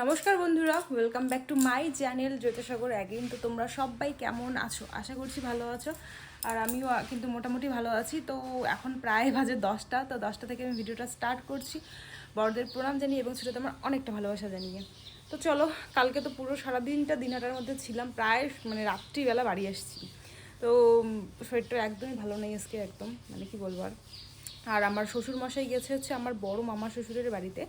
নমস্কার বন্ধুরা welcome back to my channel Jyotisagar again তো তোমরা সবাই কেমন আছো? আশা করছি ভালো আছো। আর আমিও কিন্তু মোটামুটি ভালো আছি। তো এখন প্রায় বাজে দশটা, তো দশটা থেকে আমি ভিডিওটা স্টার্ট করছি। বড়দের প্রণাম জানিয়ে এবং ছোটোদের আমার অনেকটা ভালোবাসা জানিয়ে। তো চলো, কালকে তো পুরো সারাদিনটা দিনহাটার মধ্যে ছিলাম। প্রায় মানে রাত্রিবেলা বাড়ি আসছি। তো শরীরটা একদমই ভালো নেই আজকে একদম মানে কি বলব আর। আর আমার শ্বশুর মশাই গেছে হচ্ছে আমার বড় মামা শ্বশুরের বাড়িতে।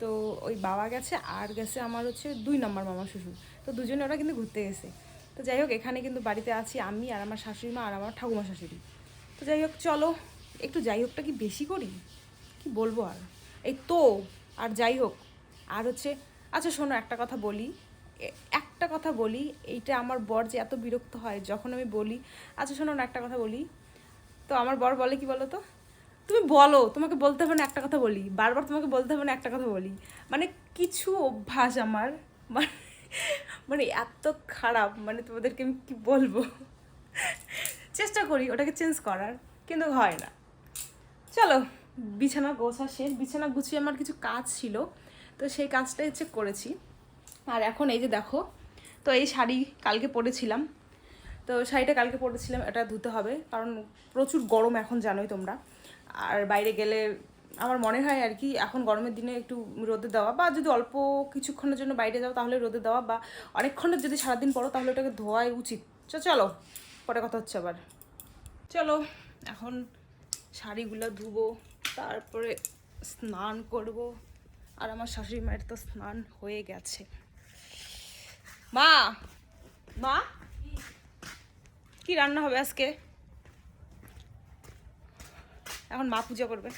তো ওই বাবা গেছে, আর গেছে আমার হচ্ছে দুই নম্বর মামা শ্বশুর। তো দুজনে ওরা কিন্তু ঘুরতে গেছে। তো যাই হোক, এখানে কিন্তু বাড়িতে আছি আমি আর আমার শাশুড়ি মা আর আমার ঠাকুমা শাশুড়ি। তো যাই হোক, চলো, একটু যাই হোকটা কি বেশি করি? কি বলব আর? এই তো, আর যাই হোক, আর হচ্ছে আচ্ছা শোনো, একটা কথা বলি। একটা কথা বলি, এইটা আমার বর যে এত বিরক্ত হয়, যখন আমি বলি আচ্ছা শোনো না, একটা কথা বলি। তো আমার বর বলে কি বলো তো তুমি বলো, তোমাকে বলতে হবে না একটা কথা বলি, বারবার তোমাকে বলতে হবে না একটা কথা বলি। মানে কিছু অভ্যাস আমার মানে মানে এত খারাপ মানে তোমাদেরকে আমি কি বলব? চেষ্টা করি ওটাকে চেঞ্জ করার, কিন্তু হয় না। চলো, বিছানা গোছা শেষ, বিছানা গুছিয়ে আমার কিছু কাজ ছিল, তো সেই কাজটাই হচ্ছে করেছি। আর এখন এই যে দেখো, তো এই শাড়ি কালকে পরেছিলাম, তো শাড়িটা কালকে পরেছিলাম, এটা ধুতে হবে, কারণ প্রচুর গরম এখন, জানোই তোমরা। আর বাইরে গেলে আমার মনে হয় আর কি, এখন গরমের দিনে একটু রোদে দেওয়া বা যদি অল্প কিছুক্ষণের জন্য বাইরে যাও তাহলে রোদে দেওয়া বা অনেকক্ষণের যদি সারাদিন পরো তাহলে ওটাকে ধোয়াই উচিত। চলো, পরে কথা হচ্ছে আবার। চলো, এখন শাড়িগুলো ধুবো, তারপরে স্নান করব। আর আমার শাশুড়ি মায়ের তো স্নান হয়ে গেছে। মা মা? কি রান্না হবে আজকে? এখন মা পূজা করবে।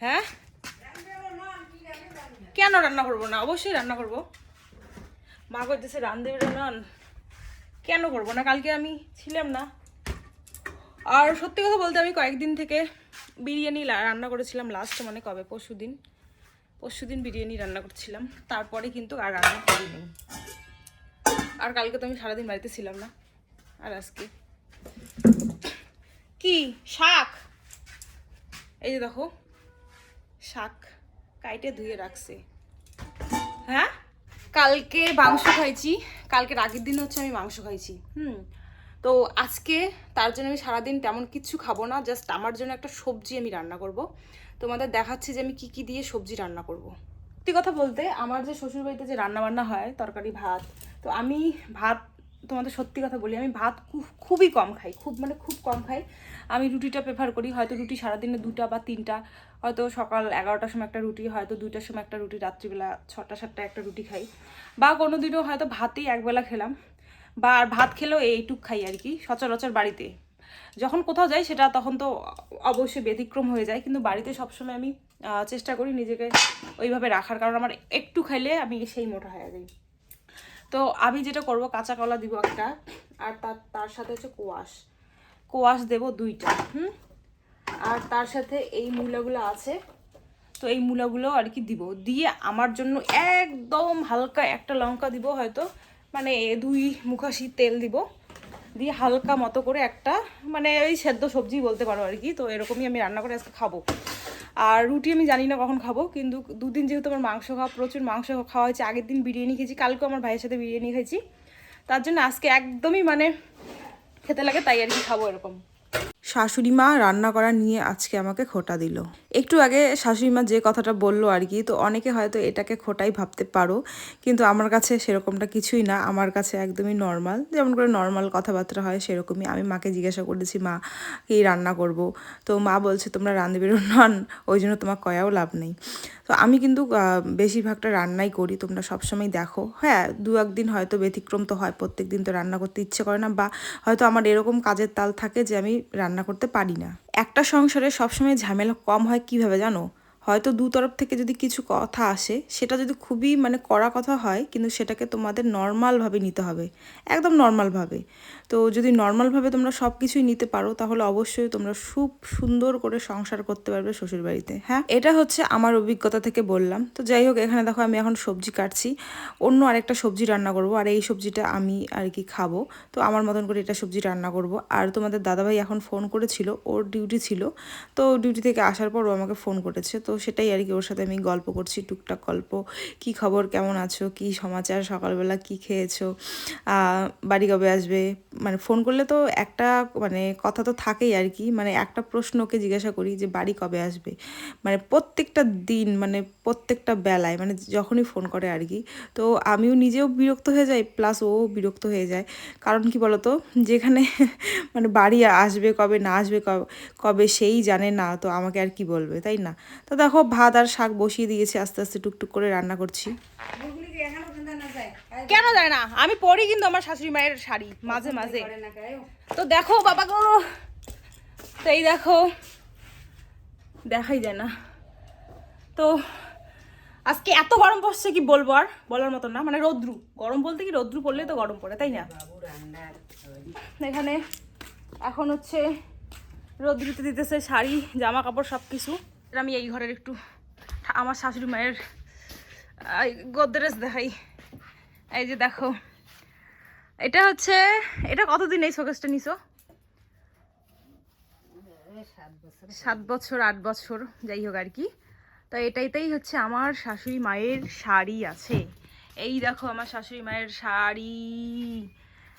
হ্যাঁ? কেন রান্না করব না? অবশ্যই রান্না করব। মা করতেছে রান্ধবে রান্নান কেন করব না? কালকে আমি ছিলাম না। আর সত্যি কথা বলতে আমি কয়েকদিন থেকে বিরিয়ানি রান্না করেছিলাম লাস্ট মানে কবে? পরশু দিন। পরশু দিন বিরিয়ানি রান্না করছিলাম। তারপরে কিন্তু আর রান্না করিনি। আর কালকে তো আমি সারাদিন বাড়িতে ছিলাম না। আর আজকে? কি? শাক। এই যে দেখো, শাক কাইটে ধুয়ে রাখছে। হ্যাঁ? কালকে মাংস খাইছি। কালকের আগের দিন হচ্ছে আমি মাংস খাইছি, হুম? তো আজকে তার জন্য আমি সারাদিন তেমন কিছু খাব না, জাস্ট আমার জন্য একটা সবজি আমি রান্না করব। তোমাদের দেখাচ্ছি যে আমি কি কি দিয়ে সবজি রান্না করব। সত্যি কথা বলতে, আমার যে শ্বশুরবাড়িতে যে রান্নাবান্না হয়, তরকারি, ভাত, তো আমি ভাত তোমাদের সত্যি কথা বলি, আমি ভাত খুব- খুবই কম খাই, খুব মানে খুব কম খাই। আমি রুটিটা প্রেফার করি, হয়তো রুটি সারাদিনে দুটা বা তিনটা, হয়তো সকাল এগারোটার সময় একটা রুটি, হয়তো দুইটার সময় একটা রুটি, রাত্রিবেলা ছটা সাতটা একটা রুটি খাই। বা কোনো দিনও হয়তো ভাতেই একবেলা খেলাম, বা আর ভাত খেলেও এইটুক খাই আর কি, সচরাচর বাড়িতে। যখন কোথাও যাই সেটা তখন তো অবশ্যই ব্যতিক্রম হয়ে যায়, কিন্তু বাড়িতে সবসময় আমি চেষ্টা করি নিজেকে ওইভাবে রাখার, কারণ আমার একটু খাইলে আমি সেই মোটা হয়ে যাই। তো আমি যেটা করব, কাঁচা কলা দিব একটা, আর তার তার সাথে হচ্ছে কোয়াশ। কোয়াশ দেব দুইটা, হুম? আর তার সাথে এই মূলাগুলো আছে, তো এই মূলাগুলো আর কি দিব। দিয়ে আমার জন্য একদম হালকা একটা লঙ্কা দিব, হয়তো। মানে দুই মুখাশি তেল দিব। দিয়ে হালকা মতো করে একটা মানে ওই সেদ্ধ সবজি বলতে পারো আর কি। তো এরকমই আমি রান্না করে আজকে খাব। আর রুটি আমি জানি না কখন খাব, কিন্তু দুদিন যেহেতু আমার মাংস খাওয়া, প্রচুর মাংস খাওয়া হয়েছে, আগের দিন বিরিয়ানি খেয়েছি, কালকেও আমার ভাইয়ের সাথে বিরিয়ানি খেয়েছি তার জন্য আজকে একদমই মানে খেতে লাগে, তাই আর কি খাব এরকম। শাশুড়ি মা রান্না করা নিয়ে আজকে আমাকে খোটা দিল। একটু আগে শাশুড়ি মা যে কথাটা বলল আর কি, তো অনেকে হয়তো এটাকে খোটাই ভাবতে পারো, কিন্তু আমার কাছে সেরকমটা কিছুই না। আমার কাছে একদমই নর্মাল যেমন করে নর্মাল কথাবার্তা হয় সেরকমই। আমি মাকে জিজ্ঞাসা করেছি, মা, কি রান্না করব? তো মা বলছে, তোমরা রান্ধবে নন ওই জন্য তোমার কয়াও লাভ নেই। তো আমি কিন্তু বেশিরভাগটা রান্নাই করি, তোমরা সবসময় দেখো। হ্যাঁ দু একদিন হয়তো ব্যতিক্রম তো হয় প্রত্যেক দিন তো রান্না করতে ইচ্ছে করে না, বা হয়তো আমার এরকম কাজের তাল থাকে যে আমি রান্না করতে পারি না। একটা সংসারে সবসময় ঝামেলা কম হয় কীভাবে জানো? হয়তো দু তরফ থেকে যদি কিছু কথা আসে, সেটা যদি খুবই মানে কড়া কথা হয়, কিন্তু সেটাকে তোমাদের নর্মালভাবে নিতে হবে, একদম নর্মালভাবে তো যদি নর্মালভাবে তোমরা সব কিছুই নিতে পারো, তাহলে অবশ্যই তোমরা খুব সুন্দর করে সংসার করতে পারবে শ্বশুরবাড়িতে হ্যাঁ? এটা হচ্ছে আমার অভিজ্ঞতা থেকে বললাম। তো যাই হোক, এখানে দেখো আমি এখন সবজি কাটছি, অন্য আরেকটা সবজি রান্না করব, আর এই সবজিটা আমি আর কি খাব। তো আমার মতন করে এটা সবজি রান্না করব। আর তোমাদের দাদাভাই এখন ফোন করেছিল, ওর ডিউটি ছিল। তো ডিউটি থেকে আসার পর ও আমাকে ফোন করেছে। তো সেটাই আর কি, ওর সাথে আমি গল্প করছি, টুকটাক গল্প। কি খবর, কেমন আছো, কি সমাচার, সকালবেলা কি খেয়েছো? বাড়ি কবে আসবে? মানে ফোন করলে তো একটা মানে কথা তো থাকেই আর কি মানে একটা প্রশ্নকে জিজ্ঞাসা করি যে বাড়ি কবে আসবে? মানে প্রত্যেকটা দিন মানে প্রত্যেকটা বেলায় মানে যখনই ফোন করে আর কি, তো আমিও নিজেও বিরক্ত হয়ে যাই, প্লাস ও বিরক্ত হয়ে যায়। কারণ কি বলতো, যেখানে মানে বাড়ি আসবে, কবে না আসবে কবে সেই জানে না, তো আমাকে আর কি বলবে, তাই না? তো দেখো ভাত আর শাক বসিয়ে দিয়েছি আস্তে আস্তে টুকটুক করে রান্না করছি। কেন যায় না? আমি পরি কিন্তু আমার শাশুড়ি মায়ের শাড়ি মাঝে মাঝে। তো দেখো বাবা গো তো এই দেখো দেখাই যায় না। তো আজকে এত গরম পড়ছে কি বলব আর বলার মতো না। মানে রৌদ্রু গরম বলতে কি রৌদ্রু পড়লে তো গরম পড়ে তাই না? এখানে এখন হচ্ছে রৌদ্রুতে দিতেছে শাড়ি জামা কাপড় সব কিছু আমি এই ঘরের একটু আমার শাশুড়ি মায়ের গোদরেজ দেখাই। এই যে দেখো, এটা হচ্ছে, এটা কতদিন এই শোকেসটা নিছো? সাত বছর, আট বছর, যাই হোক আর কি। তো এটাইতেই হচ্ছে আমার শাশুড়ি মায়ের শাড়ি আছে। এই দেখো আমার শাশুড়ি মায়ের শাড়ি।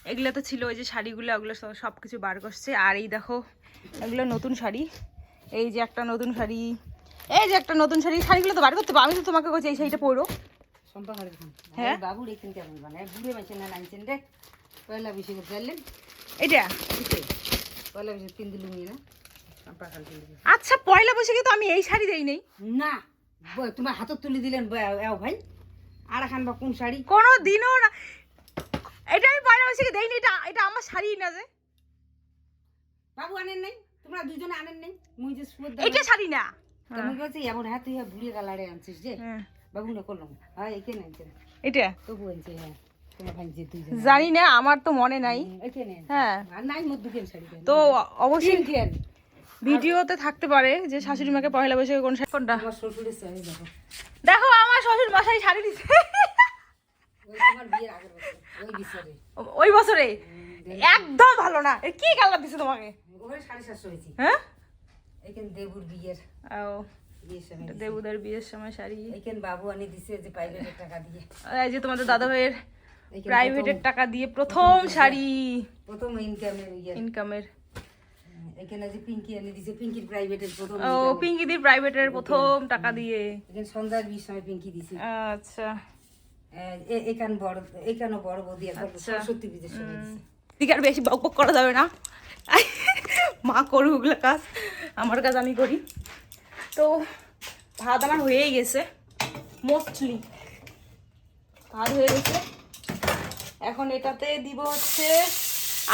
এগুলো তো ছিল ওই যে শাড়িগুলো, ওগুলো সব- কিছু বার করছে। আর এই দেখো, এগুলো নতুন শাড়ি। এই যে একটা নতুন শাড়ি এই যে একটা নতুন শাড়ি শাড়িগুলো তো বার করতে। আমি তো তোমাকে বলছি এই শাড়িটা পরো। দিন হ্যাঁ? বাবুর এখান কেমন? বানায় বুড়ে মাসে না নাইছেন রে। পয়লা করে ফেললেন এটা পয়লা বেশি তিন দিলুম না? আচ্ছা পয়লা বৈশাখে তো আমি এই শাড়ি দেই নেই। না। তোমার হাতত তুলে দিলেন ভাই। আর খান বা কোন শাড়ি? কোনো দিনও না। এটা আমি পয়লা বৈশাখে দেই নি এটা এটা আমার শাড়ি না যে। বাবু আনেন নাই? তোমরা দুজনে আনেন নাই? মুই যে সুর এটা শাড়ি না। কেমন বলছে এমন হ্যাঁ তুই বুড়ি গালারে আনছিস যে। হ্যাঁ, বাবু না করলাম হ্যাঁ এখানে আনছে এটা তবু আনছে হ্যাঁ। জানি না আমার তো মনে নাই। হ্যাঁ। তো অবশ্যই ভিডিওতে থাকতে পারে যে শাশুড়ি মাকে পয়লা বৈশাখে কোন শাড়ি কোনটা? দেখো। আমার শ্বশুর মশাই শাড়ি দিচ্ছে ওই বছর একদম ভালো না। এ কি কালার দিছে তোমাকে? হ্যাঁ? দেবুর বিয়ের। ও দেবুদার বিয়ের সময় শাড়ি। এখানে বাবু আনি দিছে যে প্রাইভেটের টাকা দিয়ে। এই যে তোমাদের দাদা ভাইয়ের প্রাইভেটের টাকা দিয়ে প্রথম শাড়ি। প্রথম ইনকামের ইয়ে। ইনকামের এখানে যে পিঙ্কি আনি দিছে পিঙ্কির প্রাইভেটের প্রথম ও পিঙ্কি দি প্রাইভেটের প্রথম টাকা দিয়ে। এখানে সন্ধ্যার বিয়ের সময় পিঙ্কি দিছে। আচ্ছা। এখানে বড় এখানে বড় বৌদি এখন আচ্ছা। সরস্বতী পুজোর সময় দিছে। দিকে আর বেশি বক বক করা যাবে না। মা করুক, ওগুলো কাজ, আমার কাজ আমি করি। তো ভাত আমার হয়েই গেছে মোস্টলি ভাত হয়ে গেছে। এখন এটাতে দিব হচ্ছে,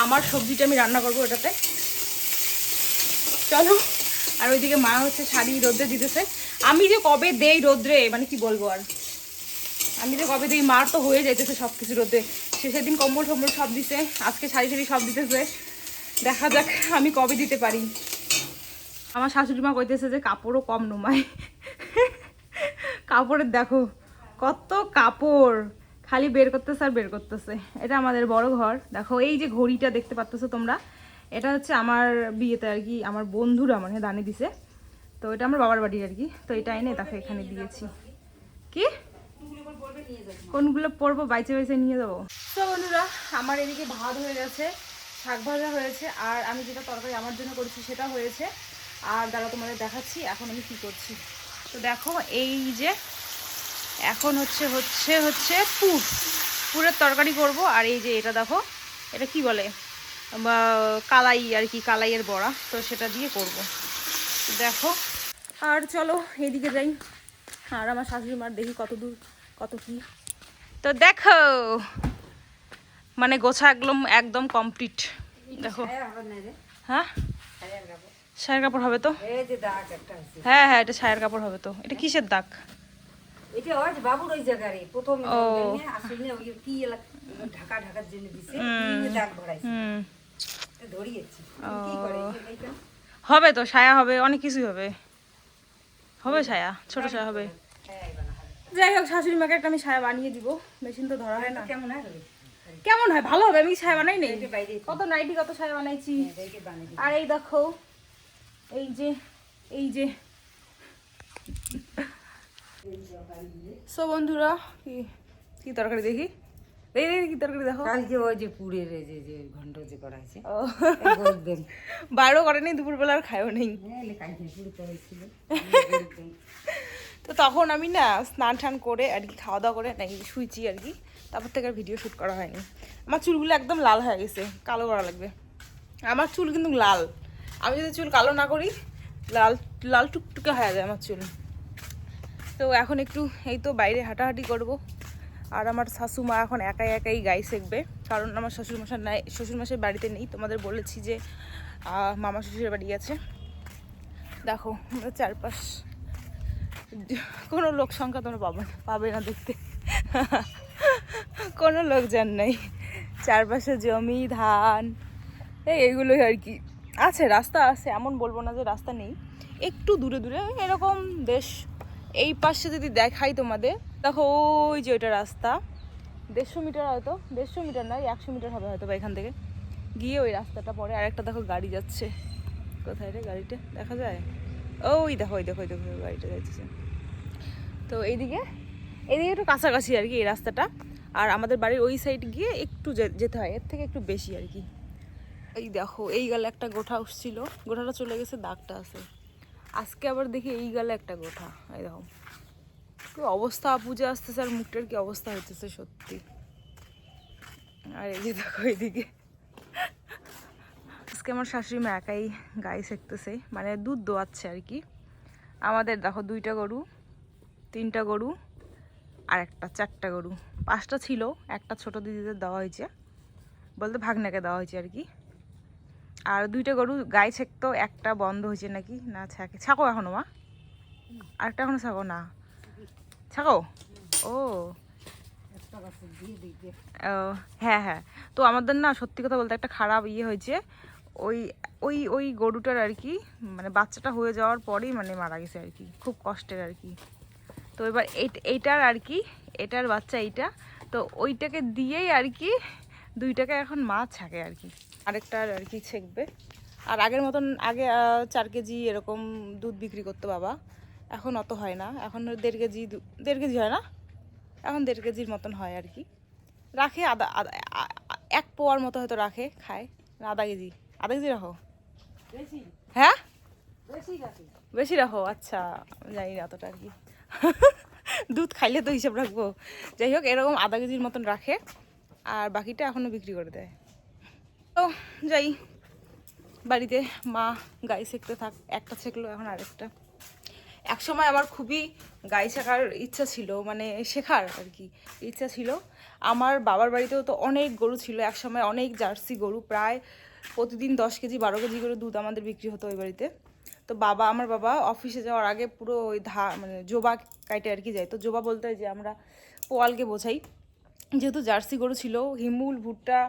আমার সবজিটা আমি রান্না করব এটাতে। চলো, আর ওইদিকে মা হচ্ছে শাড়ি রোদ্রে দিতেছে। আমি যে কবে দেই রোদ্রে মানে কি বলব আর? আমি যে কবে দিই, মার তো হয়ে যাইতেছে সব কিছু রোদে সে সেদিন কম্বল টম্বল সব দিছে, আজকে শাড়ি শাড়ি সব দিতেছে। দেখা যাক, আমি কবে দিতে পারি। আমার শাশুড়ি মা কইতেছে যে কাপড়ও কম নোমায়। কাপড়ের দেখো, কত কাপড়। খালি বের করতেছে আর বের করতেছে। এটা আমাদের বড় ঘর। দেখো, এই যে ঘড়িটা দেখতে পাচ্তেছো তোমরা, এটা হচ্ছে আমার বিয়েতে আর কি, আমার বন্ধুরা মানে দানে দিছে। তো এটা আমার বাবার বাড়ি আর কি। তো এটা এনে তাকে এখানে দিয়েছি। কি? কোনগুলো পরবো, বাইচে বাইচে নিয়ে যাব। তো বন্ধুরা, আমার এদিকে ভাত হয়ে গেছে। শাক ভাজা হয়েছে, আর আমি যেটা তরকারি আমার জন্য করেছি সেটা হয়েছে। আর দাঁড়া তোমাদের দেখাচ্ছি, এখন আমি কি করছি। তো দেখো, এই যে এখন হচ্ছে হচ্ছে হচ্ছে পুর। পুরের তরকারি করব, আর এই যে এটা দেখো, এটা কি বলে? বা, কালাই আর কি, কালাইয়ের বড়া, তো সেটা দিয়ে করব। দেখো, আর চলো, এইদিকে যাই। আর আমার শাশুড়ি মার দেখি কত দূর, কত কি। তো দেখো মানে গোছা একদম একদম কমপ্লিট দেখো। হ্যাঁ? ছায়ার কাপড় হবে তো? হ্যাঁ হ্যাঁ এটা ছায়ের কাপড় হবে তো। এটা কিসের দাগ? হবে তো ছায়া হবে অনেক কিছুই হবে। হবে ছায়া ছোট ছায়া হবে। হ্যাঁ হবে। যাই হোক শাশুড়ি মাকে একটা আমি ছায়া বানিয়ে দিব। মেশিন তো ধরা হয় না। কেমন হয়? কেমন হয়? ভালো হবে? আমি কি ছায়া বানাই নেই? কত নাইটি কত ছায়া বানাইছি? দিই আর এই দেখো এই যে এই যে। সো বন্ধুরা কি কি তরকারি দেখি? কি তরকারি দেখো? কালকে ওই যে এই যে যে ঘন্ট যে করা দুপুরবেলা আর খায়ও নেই। করেছিল তো তখন আমি না স্নান টান করে আর কি খাওয়া দাওয়া করে নাকি শুইছি আর কি। তারপর থেকে আর ভিডিও শ্যুট করা হয়নি। আমার চুলগুলো একদম লাল হয়ে গেছে, কালো করা লাগবে। আমার চুল কিন্তু লাল। আমি যদি চুল কালো না করি, লাল লাল টুকটুকে হয়ে যায় আমার চুল। তো এখন একটু এই তো বাইরে হাঁটাহাঁটি করব। আর আমার শাশু মা এখন একাই একাই গাই শিখবে। কারণ আমার শ্বশুরমশাই নাই, শ্বশুরমশাই বাড়িতে নেই। তোমাদের বলেছি যে মামা শ্বশুরের বাড়ি আছে। দেখো, আমরা চারপাশ, কোনো লোক সংখ্যা তোমরা পাবে না পাবে না দেখতে। কোনো লোকজন নেই। চারপাশে জমি, ধান, এই এগুলোই আর কি। আছে, রাস্তা আছে, এমন বলব না যে রাস্তা নেই। একটু দূরে দূরে, এরকম বেশ এই পাশে যদি দেখাই তোমাদের, দেখো ওই যে ওইটা রাস্তা। দেড়শো মিটার হয়তো, দেড়শো মিটার নয়, একশো মিটার হবে হয়তো বা এখান থেকে। গিয়ে ওই রাস্তাটা পরে আরেকটা দেখো গাড়ি যাচ্ছে। কোথায় রে গাড়িটা? দেখা যায়? ওই দেখো ওই দেখো ওই দেখো গাড়িটা যাচ্ছে। তো এইদিকে এইদিকে একটু কাছাকাছি আর কি এই রাস্তাটা। আর আমাদের বাড়ির ওই সাইড গিয়ে একটু যেতে হয়। এর থেকে একটু বেশি আর কি। এই দেখো, এই গালে একটা গোঠা উঠছিল। গোঠাটা চলে গেছে, দাগটা আছে। আজকে আবার দেখি এই গালে একটা গোঠা। এই দেখো। কি অবস্থা, পুজো আসতেছে আর মুখটার কি অবস্থা হচ্ছে সত্যি। আর এই যে দেখো এইদিকে। আজকে আমার শাশুড়ি মা একাই গাই সেকতেছে। মানে দুধ দোয়াচ্ছে আর কি। আমাদের দেখো দুইটা গরু, তিনটা গরু আর একটা, চারটা গরু। পাঁচটা ছিল, একটা ছোট দিদিদের দেওয়া হয়েছে। বলতে ভাগনাকে দেওয়া হয়েছে আর কি। আর দুইটা গরু গায়ে ছেকতো একটা বন্ধ হয়েছে নাকি? না, ছাকে। ছাকো এখনও, মা। আরেকটা এখনও ছাকো, না। ছাকো? ও হ্যাঁ হ্যাঁ। তো আমাদের না, সত্যি কথা বলতে একটা খারাপ ইয়ে হয়েছে। ওই ওই ওই গরুটার আর কি মানে বাচ্চাটা হয়ে যাওয়ার পরেই মানে মারা গেছে আর কি। খুব কষ্টের আর কি। তো এবার এই- এইটার আর কি এটার বাচ্চা এইটা তো ওইটাকে দিয়েই আর কি দুইটাকে এখন মাছ ছাকে আর কি আরেকটার আর কি ছেঁকবে। আর আগের মতন আগে চার কেজি এরকম দুধ বিক্রি করতো বাবা। এখন অত হয় না। এখন দেড় কেজি দেড় কেজি হয় না? এখন দেড় কেজির মতন হয় আর কি রাখে আদা আধা আ- আ- এক পোয়ার মতো হয়তো রাখে খায়। আধা কেজি। আধা কেজি রাখো? হ্যাঁ? বেশি বেশি রাখো? আচ্ছা জানি না অতটা আর কি দুধ খাইলে তো হিসাব রাখব। যাই হোক, এরকম আধা কেজির মতন রাখে আর বাকিটা এখনও বিক্রি করে দেয়। তো যাই, বাড়িতে মা গাই শেখতে থাক, একটা শেখলো এখন আরেকটা। এক সময় আমার খুবই গাই শেখার ইচ্ছা ছিল মানে শেখার আর কি ইচ্ছা ছিল। আমার বাবার বাড়িতেও তো অনেক গরু ছিল এক সময় অনেক জার্সি গরু, প্রায় প্রতিদিন দশ কেজি, বারো কেজি করে দুধ আমাদের বিক্রি হতো ওই বাড়িতে। তো বাবা, আমার বাবা অফিসে যাওয়ার আগে পুরো ওই ধা মানে জোবা কাইটে আর কি যায়। তো জোবা বলতে যে আমরা পোয়ালকে বোঝাই। যেহেতু জার্সি গরু ছিল, হিমুল, ভুট্টা,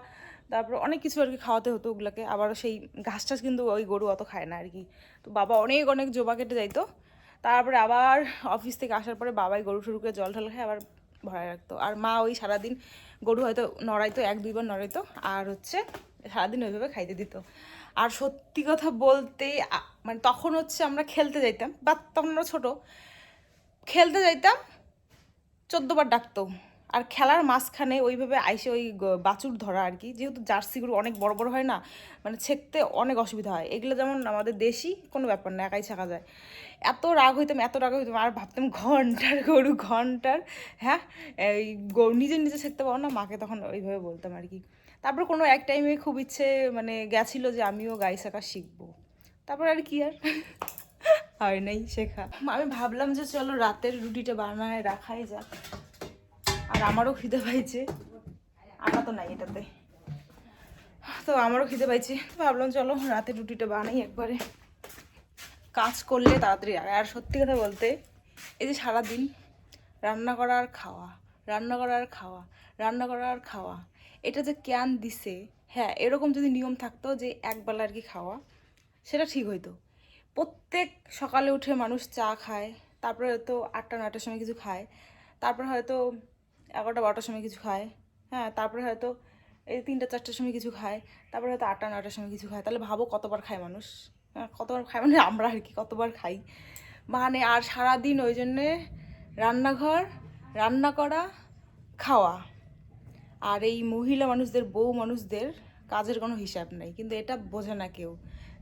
তারপর অনেক কিছু আর কি খাওয়াতে হতো ওগুলোকে। আবার সেই ঘাস টাস কিন্তু ওই গরু অত খায় না আর কি। তো বাবা অনেক অনেক জোবা কেটে যাইতো। তারপরে আবার অফিস থেকে আসার পরে বাবাই গরু টরুকে জল ঢল খায়, আবার ভরায় রাখতো আর মা ওই সারাদিন গরু হয়তো নড়াইতো, এক দুইবার নড়াইতো, আর হচ্ছে সারাদিন ওইভাবে খাইতে দিত। আর সত্যি কথা বলতে মানে তখন হচ্ছে আমরা খেলতে যাইতাম, বা তখন আমরা ছোটো, খেলতে যাইতাম চোদ্দবার ডাকতো। আর খেলার মাঝখানে ওইভাবে আইসে ওই বাছুর ধরা আর কি, যেহেতু জার্সিগুলো অনেক বড় বড় হয় না মানে ছেকতে অনেক অসুবিধা হয়। এগুলো যেমন আমাদের দেশি, কোনো ব্যাপার না, একাই ছেঁকা যায়। এত রাগ হইতাম, এত রাগ হইতাম, আর ভাবতাম ঘণ্টার গরু, ঘণ্টার হ্যাঁ এই নিজে নিজে ছেঁকতে পারো না, মাকে তখন ওইভাবে বলতাম আর কি। তারপর কোনো এক টাইমে খুব ইচ্ছে মানে গেছিল যে আমিও গাই শেখা শিখব। তারপর আর কি আর? হয় নাই, শেখা। আমি ভাবলাম যে চলো রাতের রুটিটা বানায় রাখাই যাক। আর আমারও খিদে পাইছে। আটা তো নাই এটাতে। তো আমারও খিদে পাইছে। ভাবলাম চলো রাতের রুটিটা বানাই একবারে। কাজ করলে তাড়াতাড়ি আর সত্যি কথা বলতে, এই যে সারাদিন রান্না করা আর খাওয়া, রান্না করা আর খাওয়া, রান্না করা আর খাওয়া এটা যে ক্যান দিছে হ্যাঁ এরকম যদি নিয়ম থাকতো যে একবেলা আর কি খাওয়া, সেটা ঠিক হইতো। প্রত্যেক সকালে উঠে মানুষ চা খায়, তারপরে হয়তো আটটা নটার সময় কিছু খায়, তারপরে হয়তো এগারোটা বারোটার সময় কিছু খায় হ্যাঁ তারপরে হয়তো এই তিনটা চারটার সময় কিছু খায়, তারপরে হয়তো আটটা নটার সময় কিছু খায়। তাহলে ভাবো কতবার খায় মানুষ হ্যাঁ কতবার খায় মানে আমরা আর কি কতবার খাই। মানে আর সারাদিন ওই জন্যে রান্নাঘর, রান্না করা, খাওয়া। আর এই মহিলা মানুষদের, বউ মানুষদের কাজের কোনো হিসাব নেই। কিন্তু এটা বোঝে না কেউ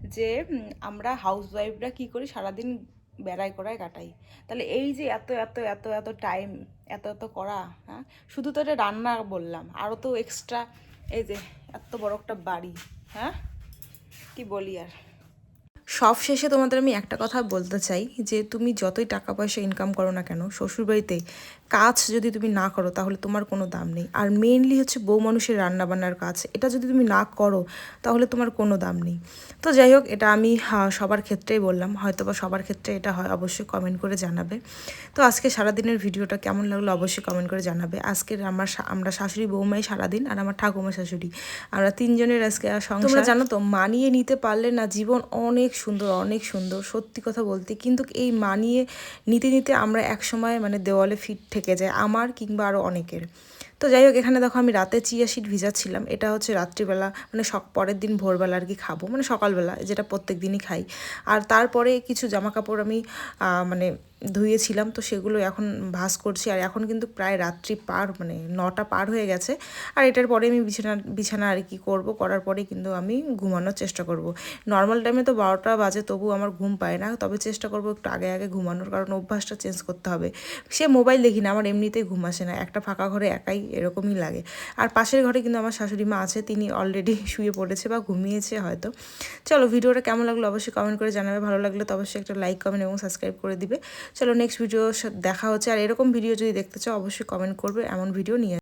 যে আমরা হাউস ওয়াইফরা কী করি? সারাদিন বেড়াই করায় কাটাই। তাহলে এই যে এত এত এত এত টাইম এত এত করা হ্যাঁ? শুধু তো এটা রান্না বললাম। আরও তো এক্সট্রা এই যে, এত বড় একটা বাড়ি হ্যাঁ? কি বলি আর? সব শেষে তোমাদের আমি একটা কথা বলতে চাই, যে তুমি যতই টাকা পয়সা ইনকাম করো না কেন, শ্বশুরবাড়িতে কাজ যদি তুমি না করো, তাহলে তোমার কোনো দাম নেই। আর মেইনলি হচ্ছে বউ মানুষের রান্নাবান্নার কাজ, এটা যদি তুমি না করো, তাহলে তোমার কোনো দাম নেই। তো যাই হোক, এটা আমি সবার ক্ষেত্রেই বললাম হয়তো বা সবার ক্ষেত্রে এটা হয়, অবশ্যই কমেন্ট করে জানাবে। তো আজকে সারাদিনের ভিডিওটা কেমন লাগল অবশ্যই কমেন্ট করে জানাবে। আজকের আমার আমরা শাশুড়ি বৌমাই সারাদিন আর আমার ঠাকুমা শাশুড়ি। আমরা তিনজনের আজকে সংসার জানো তো, মানিয়ে নিতে পারলে না জীবন অনেক সুন্দর, অনেক সুন্দর, সত্যি কথা বলতে। কিন্তু এই মানিয়ে নিতে নিতে আমরা এক সময় মানে দেওয়ালে ফিট থেকে যায়, আমার কিংবা আরও অনেকের। তো যাই হোক, এখানে দেখো আমি রাতে চিয়া সিট ভিজাচ্ছিলাম। এটা হচ্ছে রাত্রিবেলা মানে সক, পরের দিন ভোরবেলা আর কি খাব মানে সকালবেলা, যেটা প্রত্যেক দিনই খাই। আর তারপরে কিছু জামা কাপড় আমি মানে ধুয়েছিলাম, তো সেগুলো এখন ভাস করছি। আর এখন কিন্তু প্রায় রাত্রি পার মানে নটা পার হয়ে গেছে। আর এটার পরে আমি বিছানা বিছানা আর কি করব, করার পরে কিন্তু আমি ঘুমানোর চেষ্টা করব। নর্মাল টাইমে তো বারোটা বাজে তবু আমার ঘুম পায় না। তবে চেষ্টা করব একটু আগে আগে ঘুমানোর, কারণ অভ্যাসটা চেঞ্জ করতে হবে। সে মোবাইল দেখি না, আমার এমনিতেই ঘুম আসে না। একটা ফাঁকা ঘরে একাই এরকমই লাগে। আর পাশের ঘরে কিন্তু আমার শাশুড়ি মা আছে, তিনি অলরেডি শুয়ে পড়েছে বা ঘুমিয়েছে হয়তো। চলো, ভিডিওটা কেমন লাগল অবশ্যই কমেন্ট করে জানাবে। ভালো লাগলে তো অবশ্যই একটা লাইক কমেন্ট এবং সাবস্ক্রাইব করে দিবে। চলো নেক্সট ভিডিও দেখা হচ্ছে। আর এরকম ভিডিও যদি দেখতে চাও, অবশ্যই কমেন্ট করবে। এমন ভিডিও নিয়ে